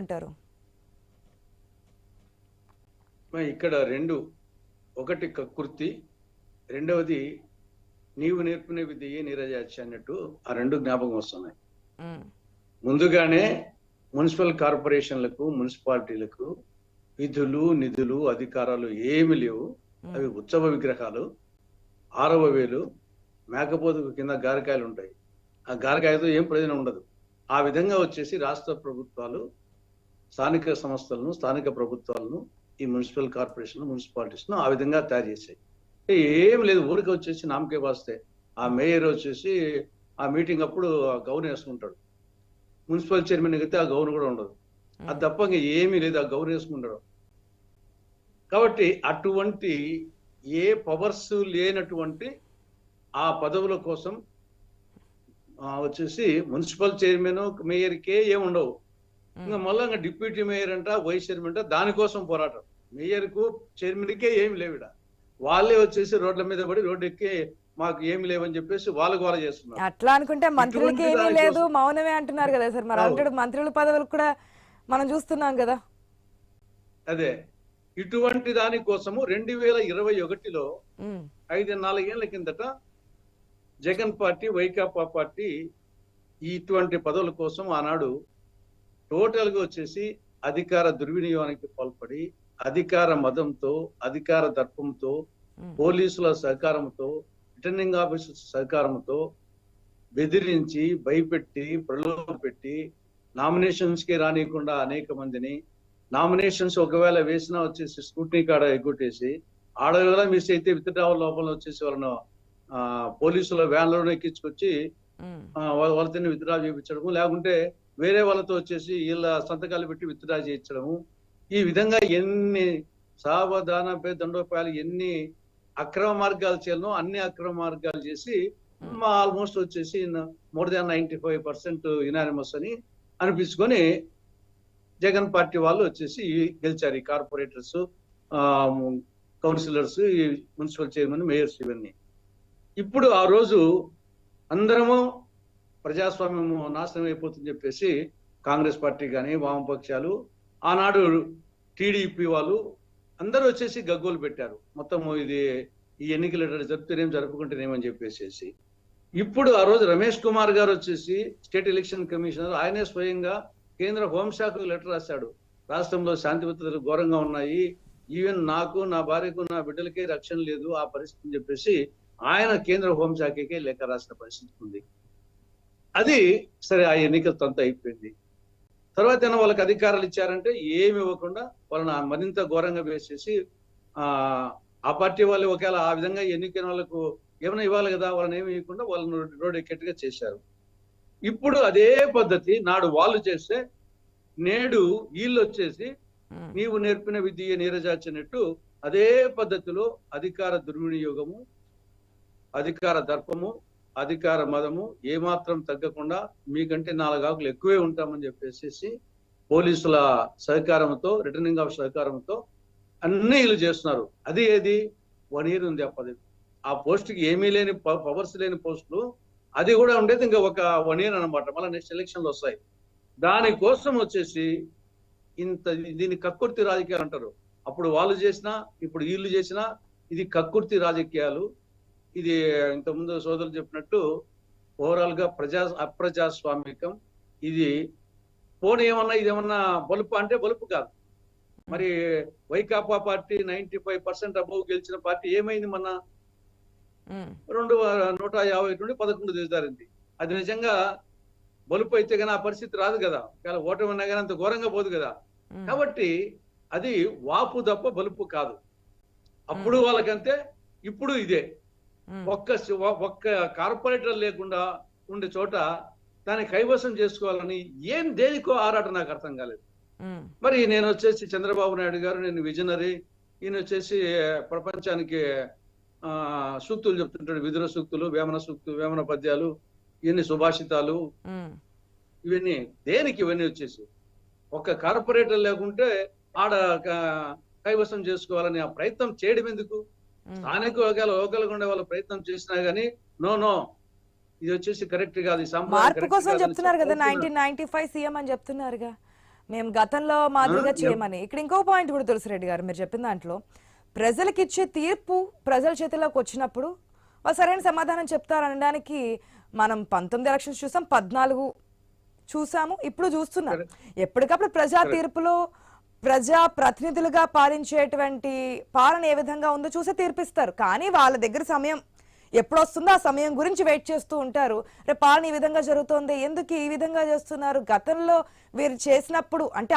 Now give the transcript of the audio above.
అంటారు ఇక్కడ రెండు ఒకటి కకృతి రెండవది నీవు నేర్పిన విద్య నీరజాచి అన్నట్టు ఆ రెండు జ్ఞాపకం వస్తున్నాయి. ముందుగానే మున్సిపల్ కార్పొరేషన్లకు మున్సిపాలిటీలకు విధులు నిధులు అధికారాలు ఏమి లేవు. అవి ఉత్సవ విగ్రహాలు. ఆరవ వేలు మేకపోతుకు కింద గారకాయలు ఉంటాయి. ఆ గారకాయతో ఏం ప్రయోజనం ఉండదు. ఆ విధంగా వచ్చేసి రాష్ట్ర ప్రభుత్వాలు స్థానిక సంస్థలను స్థానిక ప్రభుత్వాలను ఈ మున్సిపల్ కార్పొరేషన్ మున్సిపాలిటీస్ను ఆ విధంగా తయారు చేశాయి. ఏం లేదు ఊరికి వచ్చేసి నామకే వాస్తే. ఆ మేయర్ వచ్చేసి ఆ మీటింగ్ అప్పుడు ఆ గౌన్ వేసుకుంటాడు. మున్సిపల్ చైర్మన్ అయితే ఆ గౌన్ కూడా ఉండదు. అది తప్ప ఇంకా ఏమీ లేదు ఆ గౌన్ వేసుకుంటాడు. కాబట్టి అటువంటి ఏ పవర్స్ లేనటువంటి ఆ పదవుల కోసం వచ్చేసి మున్సిపల్ చైర్మన్ మేయర్కే ఏమి ఉండవు. ఇంకా మళ్ళా ఇంకా డిప్యూటీ మేయర్ అంట వైస్ చైర్మన్ అంట దానికోసం పోరాటం. మేయర్కు చైర్మన్ కే ఏమి లేవు ఈడ. వాళ్ళే వచ్చేసి రోడ్ల మీద పడి రోడ్డు ఎక్కి మాకు ఏమి లేవని చెప్పేసి వాళ్ళు గోల చేస్తున్నారు. అట్లా అనుకుంటే మంత్రులకి ఏమీ లేదు మౌనమే అంటున్నారు కదా సార్. మరి. ఆల్రెడీ మంత్రుల పదవులు కూడా మనం చూస్తున్నాం కదా. అదే. ఇటువంటి దాని కోసము రెండు వేల ఇరవై ఒకటిలో ఐదు నాలుగేళ్ళ కిందట జగన్ పార్టీ వైకాపా పార్టీ ఇటువంటి పదవుల కోసం ఆనాడు టోటల్గా వచ్చేసి అధికార దుర్వినియోగానికి పాల్పడి అధికార మదంతో అధికార దర్పంతో పోలీసుల సహకారంతో రిటర్నింగ్ ఆఫీసర్ సహకారంతో బెదిరించి భయపెట్టి ప్రలోభ పెట్టి నామినేషన్స్కి రానియకుండా అనేక మందిని నామినేషన్స్ ఒకవేళ వేసినా వచ్చేసి స్కూటీ కాడ ఎగ్గొట్టేసి ఆడవేళ మిస్ అయితే విత్డ్రావల్ లోపల వచ్చేసి వాళ్ళను ఆ, పోలీసుల వ్యాన్లో ఎక్కించుకొచ్చి వాళ్ళతో విత్డ్రా చేయించడము లేకుంటే వేరే వాళ్ళతో వచ్చేసి వీళ్ళ సంతకాలు పెట్టి విత్డ్రా చేయించడము. ఈ విధంగా ఎన్ని సావధానంపై దండోపాయాలు ఎన్ని అక్రమ మార్గాలు చేయాలనో అన్ని అక్రమ మార్గాలు చేసి మా ఆల్మోస్ట్ వచ్చేసి more than ninety five percent unanimous అని అనిపించుకొని జగన్ పార్టీ వాళ్ళు వచ్చేసి గెలిచారు. ఈ కార్పొరేటర్స్ కౌన్సిలర్స్ ఈ మున్సిపల్ చైర్మన్ మేయర్స్ ఇవన్నీ. ఇప్పుడు ఆ రోజు అందరము ప్రజాస్వామ్యం నాశనం అయిపోతుందని చెప్పేసి కాంగ్రెస్ పార్టీ కానీ వామపక్షాలు ఆనాడు టీడీపీ వాళ్ళు అందరూ వచ్చేసి గగ్గోలు పెట్టారు. మొత్తం ఇది ఈ ఎన్నికలు ఎట్లా జరుపుతూనేం జరుపుకుంటేనేమని చెప్పేసి ఇప్పుడు ఆ రోజు రమేష్ కుమార్ గారు వచ్చేసి స్టేట్ ఎలక్షన్ కమిషనర్ ఆయనే స్వయంగా కేంద్ర హోంశాఖకు లెటర్ రాశాడు. రాష్ట్రంలో శాంతి భద్రతలు ఘోరంగా ఉన్నాయి. ఈవెన్ నాకు నా భార్యకు నా బిడ్డలకే రక్షణ లేదు ఆ పరిస్థితి అని చెప్పేసి ఆయన కేంద్ర హోంశాఖకే లేఖ రాసిన పరిస్థితి ఉంది. అది సరే ఆ ఎన్నికల తంత అయిపోయింది. తర్వాత ఏమైనా వాళ్ళకి అధికారాలు ఇచ్చారంటే ఏమి ఇవ్వకుండా వాళ్ళని మరింత ఘోరంగా వేసేసి ఆ ఆ పార్టీ వాళ్ళు ఒకవేళ ఆ విధంగా ఎన్నికైన వాళ్ళకు ఏమైనా ఇవ్వాలి కదా వాళ్ళని ఏమి ఇవ్వకుండా వాళ్ళని రోడ్ ఎక్కెట్టుగా చేశారు. ఇప్పుడు అదే పద్ధతి నాడు వాళ్ళు చేస్తే నేడు వీళ్ళు వచ్చేసి నీవు నేర్పిన విద్య నీరజాచినట్టు అదే పద్ధతిలో అధికార దుర్వినియోగము అధికార దర్పము అధికార మదము ఏమాత్రం తగ్గకుండా మీకంటే నాలుగాకులు ఎక్కువే ఉంటామని చెప్పేసి పోలీసుల సహకారంతో రిటర్నింగ్ ఆఫ్ సహకారంతో అన్ని వీళ్ళు చేస్తున్నారు. అది ఏది? వన్ ఇయర్ ఉంది ఆ పదవి. ఆ పోస్ట్కి ఏమీ లేని పవర్స్ లేని పోస్టులు అది కూడా ఉండేది ఇంకా ఒక వన్ ఇయర్ అనమాట మళ్ళీ నెక్స్ట్ ఎలక్షన్లు వస్తాయి. దానికోసం వచ్చేసి ఇంత దీన్ని కక్కుర్తి రాజకీయాలు అంటారు. అప్పుడు వాళ్ళు చేసినా ఇప్పుడు వీళ్ళు చేసినా ఇది కక్కుర్తి రాజకీయాలు. ఇది ఇంతకుముందు సోదరులు చెప్పినట్టు ఓవరాల్గా ప్రజా అప్రజాస్వామికం. ఇది పోనీ ఏమన్నా ఇది ఏమన్నా బలుపు అంటే బలుపు కాదు. మరి Vaikapa party ninety five percent above గెలిచిన పార్టీ ఏమైంది ఉమ్, రెండు నూట యాభై నుండి పదకొండు దిగుతారింది. అది నిజంగా బలుపు అయితే కానీ ఆ పరిస్థితి రాదు కదా ఒకవేళ ఓటమి ఉన్నా కానీ అంత ఘోరంగా పోదు కదా కాబట్టి అది వాపు తప్ప బలుపు కాదు. అప్పుడు వాళ్ళకంతే ఇప్పుడు ఇదే. ఒక్క సి- ఒ- ఒక్క కార్పొరేటర్ లేకుండా ఉండే చోట దాన్ని కైవసం చేసుకోవాలని ఏం దేనికో ఆరాట నాకు అర్థం కాలేదు. ఉమ్, మరి నేను వచ్చేసి చంద్రబాబు నాయుడు గారు నేను విజనరీ ఈయన వచ్చేసి ప్రపంచానికి ఆ సూక్తులు చెప్తుంటాడు. విదుర సూక్తులు వేమన సూక్తులు వేమన పద్యాలు ఇవన్నీ సుభాషితాలు. ఉమ్, ఇవన్నీ దేనికి ఇవన్నీ వచ్చేసి? ఒక్క కార్పొరేటర్ లేకుంటే ఆడ కైవసం చేసుకోవాలని ఆ ప్రయత్నం చేయడం ఎందుకు. స్థానిక ఒకవేళ లోకల్గా ఉండే వాళ్ళు ప్రయత్నం చేసినా గానీ నో నో. ఇది వచ్చేసి కరెక్ట్ కాదు మార్పు కోసం చెప్తున్నారు కదా. నైన్టీన్ నైన్టీ ఫైవ్ సీఎం అని చెప్తున్నారుగా. మేము గతంలో మాదిరిగా చేయమని ఇక్కడ ఇంకో పాయింట్ కూడా తులసిరెడ్డి గారు మీరు చెప్పిన దాంట్లో. ప్రజలకు ఇచ్చే తీర్పు ప్రజల చేతిలోకి వచ్చినప్పుడు వాళ్ళు సరైన సమాధానం చెప్తారనడానికి మనం పంతొమ్మిది ఎలక్షన్స్ చూసాం పద్నాలుగు చూసాము ఇప్పుడు చూస్తున్నాం ఎప్పటికప్పుడు ప్రజా తీర్పులో ప్రజా ప్రతినిధులుగా పాలించేటువంటి పాలన ఏ విధంగా ఉందో చూసి తీర్పిస్తారు. కానీ వాళ్ళ దగ్గర సమయం ఎప్పుడు వస్తుందో ఆ సమయం గురించి వెయిట్ చేస్తూ ఉంటారు. రేపు పాలన ఈ విధంగా జరుగుతోంది. ఎందుకు ఈ విధంగా చేస్తున్నారు? గతంలో వీరు చేసినప్పుడు అంటే